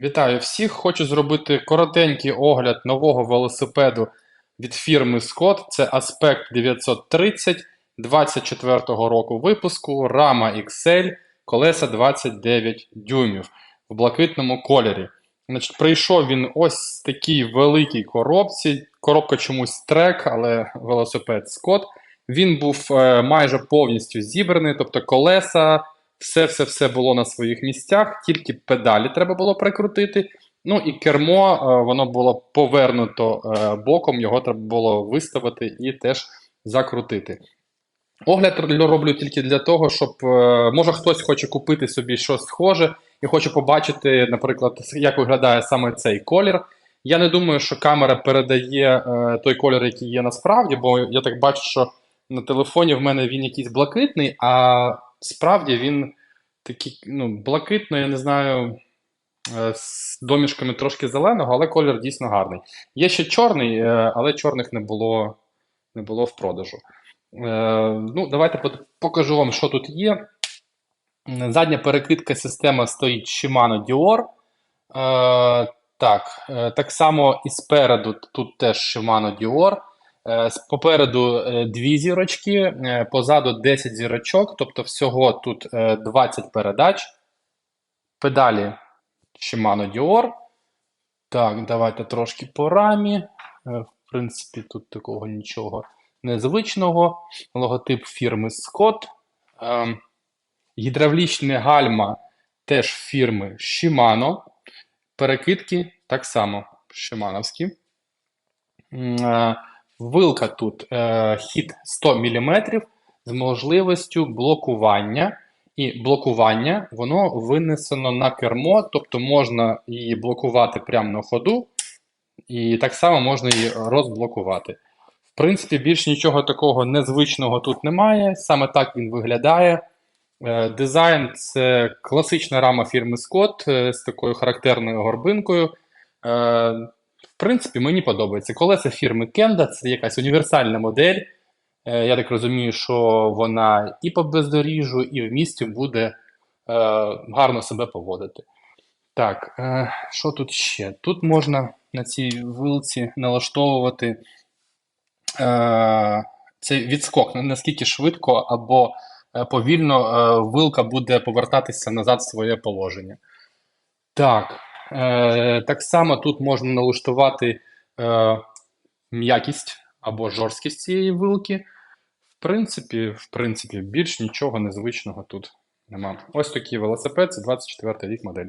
Вітаю всіх! Хочу зробити коротенький огляд нового велосипеду від фірми Scott. Це Aspect 930 24-го року випуску, рама XL, колеса 29 дюймів в блакитному кольорі. Значить, Прийшов він ось в такій великій коробці. Коробка чомусь трек, але велосипед Scott. Він був е, майже повністю зібраний, тобто колеса. Все-все-все було на своїх місцях, тільки педалі треба було прикрутити. Ну і кермо, е, воно було повернуто е, боком, його треба було виставити і теж закрутити. Огляд роблю тільки для того, щоб е, може хтось хоче купити собі щось схоже і хоче побачити, наприклад, як виглядає саме цей колір. Я не думаю, що камера передає той колір, який є насправді, бо я так бачу, що на телефоні в мене він якийсь блакитний, а справді він такий ну, блакитно, я не знаю, е, з домішками трошки зеленого, але колір дійсно гарний. Є ще чорний, е, але чорних не було не було в продажу. Е, ну, Давайте покажу вам, що тут є. Задня перекидка система стоїть Shimano Dior. Так, так само і спереду тут теж Shimano Dior. Е, попереду е, дві зірочки, е, позаду 10 зірочок, тобто всього тут 20 передач. Педалі Shimano Dior. Так, давайте трошки по рамі. В принципі, тут такого нічого незвичного. Логотип фірми Scott. Гідравлічне гальма теж фірми Shimano. Перекидки так само Shimanoвські. Вилка тут е, хід 100 мм з можливістю блокування. І блокування воно винесено на кермо, тобто можна її блокувати прямо на ходу, і так само можна її розблокувати. В принципі, більш нічого такого незвичного тут немає. Саме так він виглядає. Е, дизайн це класична рама фірми Scott е, з такою характерною горбинкою. В принципі, мені подобається. Колеса фірми Kenda це якась універсальна модель. Е, я так розумію, що вона і по бездоріжжю, і в місті буде е, гарно себе поводити. Так, е, що тут ще? Тут можна на цій вилці налаштовувати цей відскок, наскільки швидко або повільно вилка буде повертатися назад в своє положення. Так, Е, так само тут можна налаштувати е, м'якість або жорсткість цієї вилки. В принципі, в принципі, більш нічого незвичного тут нема. Ось такий велосипед, це 24 рік модель.